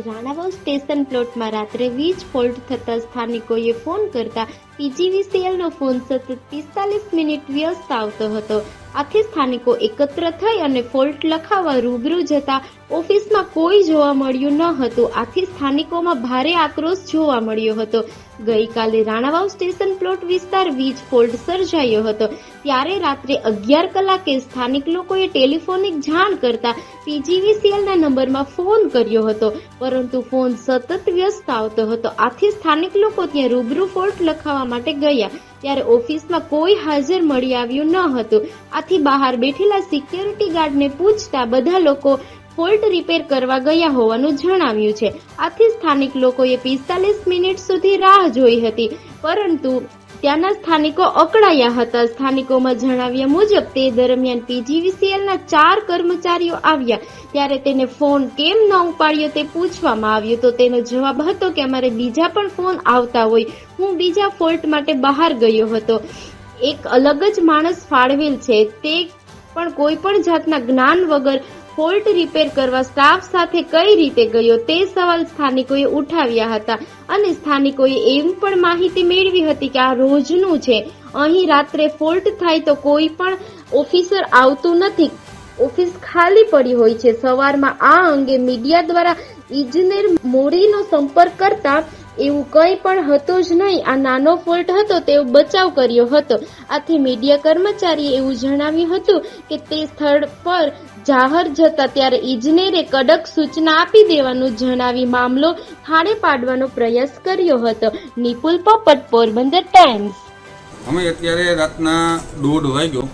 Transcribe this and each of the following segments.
Ranavav station પ્લોટમાં રાત્રે વીજ ફોલ્ટ થતા સ્થાનિકોએ ફોન કરતા પીજીવીસીએલનો ફોન સતત પિસ્તાલીસ મિનિટ વ્યસ્ત આવતો હતો. આથી સ્થાનિકો એકત્ર થઈ અને ફોલ્ટ લખાવવા રૂબરૂ જતા ઓફિસમાં કોઈ જોવા મળ્યું ન હતું. આથી સ્થાનિકોમાં ભારે આક્રોશ જોવા મળ્યો હતો. ગઈકાલે રાણાવાવ સ્ટેશન પ્લોટ વિસ્તાર વીજ ફોલ્ટ સર્જાયો હતો. ત્યારે રાત્રે અગિયાર કલાકે સ્થાનિક લોકોએ ટેલિફોનિક જાણ કરતા પીજીવીસીએલના નંબરમાં ફોન કર્યો હતો. પરંતુ ફોન સતત વ્યસ્ત આવતો હતો. આથી સ્થાનિક લોકો ત્યાં રૂબરૂ ફોલ્ટ લખાવવા માટે ગયા. ત્યારે ઓફિસમાં કોઈ હાજર મળી આવ્યું ન હતું. આથી બહાર બેઠેલા સિક્યોરિટી ગાર્ડને પૂછતા બધા લોકો ફોલ્ટ રિપેર કરવા ગયા હોવાનું જણાવ્યું છે. આથી સ્થાનિક લોકોએ પિસ્તાલીસ મિનિટ સુધી રાહ જોઈ હતી. પરંતુ ત્યાંના સ્થાનિકો અકળાયા હતા. સ્થાનિકોમાં જણાવ્યા મુજબ, તે દરમિયાન પીજીવીસીએલના ચાર કર્મચારીઓ આવ્યા. ત્યારે તેને ફોન કેમ ન ઉપાડ્યો તે પૂછવામાં આવ્યું તો તેનો જવાબ હતો કે અમારે બીજા પણ ફોન આવતા હોય. હું બીજા ફોલ્ટ માટે બહાર ગયો હતો. એક અલગ જ માણસ ફાળવેલ છે. તે પણ કોઈ પણ જાતના જ્ઞાન વગર ફોલ્ટ રિપેર કરવા સ્ટાફ સાથે કઈ રીતે ગયો તે સવાલ સ્થાનિકોએ ઉઠાવ્યા હતા. અને સ્થાનિકોએ એવી પણ માહિતી મેળવી હતી કે આ રોજનું છે. અહીં રાત્રે ફોલ્ટ થાય તો કોઈ પણ ઓફિસર આવતું નથી. ઓફિસ ખાલી પડી હોય છે. સવારમાં આ અંગે મીડિયા દ્વારા ઇજનેર મોરીનો સંપર્ક કરતા એવું કંઈ પણ હતું જ નહીં. આ નાનો ફોલ્ટ હતો તેવો બચાવ કર્યો હતો. આથી મીડિયા કર્મચારીએ એવું જણાવ્યું હતું કે તે સ્થળ પર જાહેર જતા ત્યારે ઇજનેરે કડક સૂચના આપી દેવાનું જણાવી મામલો થાળે પાડવાનો પ્રયાસ કર્યો હતો. નિપુલ પોપટ, પોરબંદર ટાઈમ્સ. અમે અત્યારે રાતના દોઢ વાગ્યો.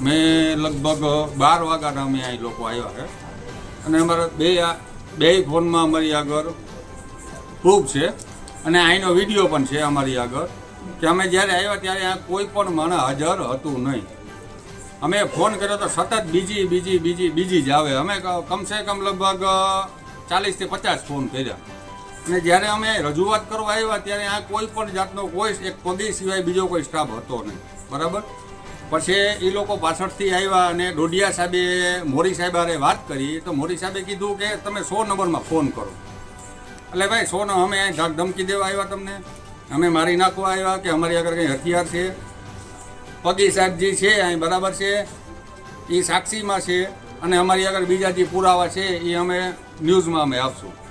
મેં લગભગ બાર વાગ્યાના અમે અહીં લોકો આવ્યા છે. અને અમારા બે બે ફોનમાં અમારી આગળ પ્રૂફ છે. અને અહીંનો વીડિયો પણ છે અમારી આગળ. કે અમે જ્યારે આવ્યા ત્યારે આ કોઈ પણ માણસ હાજર હતું નહીં. અમે ફોન કર્યો તો સતત બીજી બીજી બીજી બીજી જ આવે. અમે કમસે કમ લગભગ ચાલીસથી પચાસ ફોન કર્યા. અને જ્યારે અમે રજૂઆત કરવા આવ્યા ત્યારે આ કોઈ પણ જાતનો કોઈ એક પગી સિવાય બીજો કોઈ સ્ટાફ હતો નહીં. બરાબર? પછી એ લોકો પાછળથી આવ્યા અને ડોડિયા સાહેબે, મોરી સાહેબારે વાત કરી તો મોરી સાહેબે કીધું કે તમે સો નંબરમાં ફોન કરો. એટલે ભાઈ સો નો અમે ધાક ધમકી દેવા આવ્યા તમને. અમે મારી નાખવા આવ્યા કે અમારી આગળ કંઈ હથિયાર છે? પગી સાહેબજી છે, અહીં બરાબર છે એ સાક્ષીમાં છે અને અમારી આગળ બીજા જે પુરાવા છે એ અમે ન્યૂઝમાં અમે આપશું.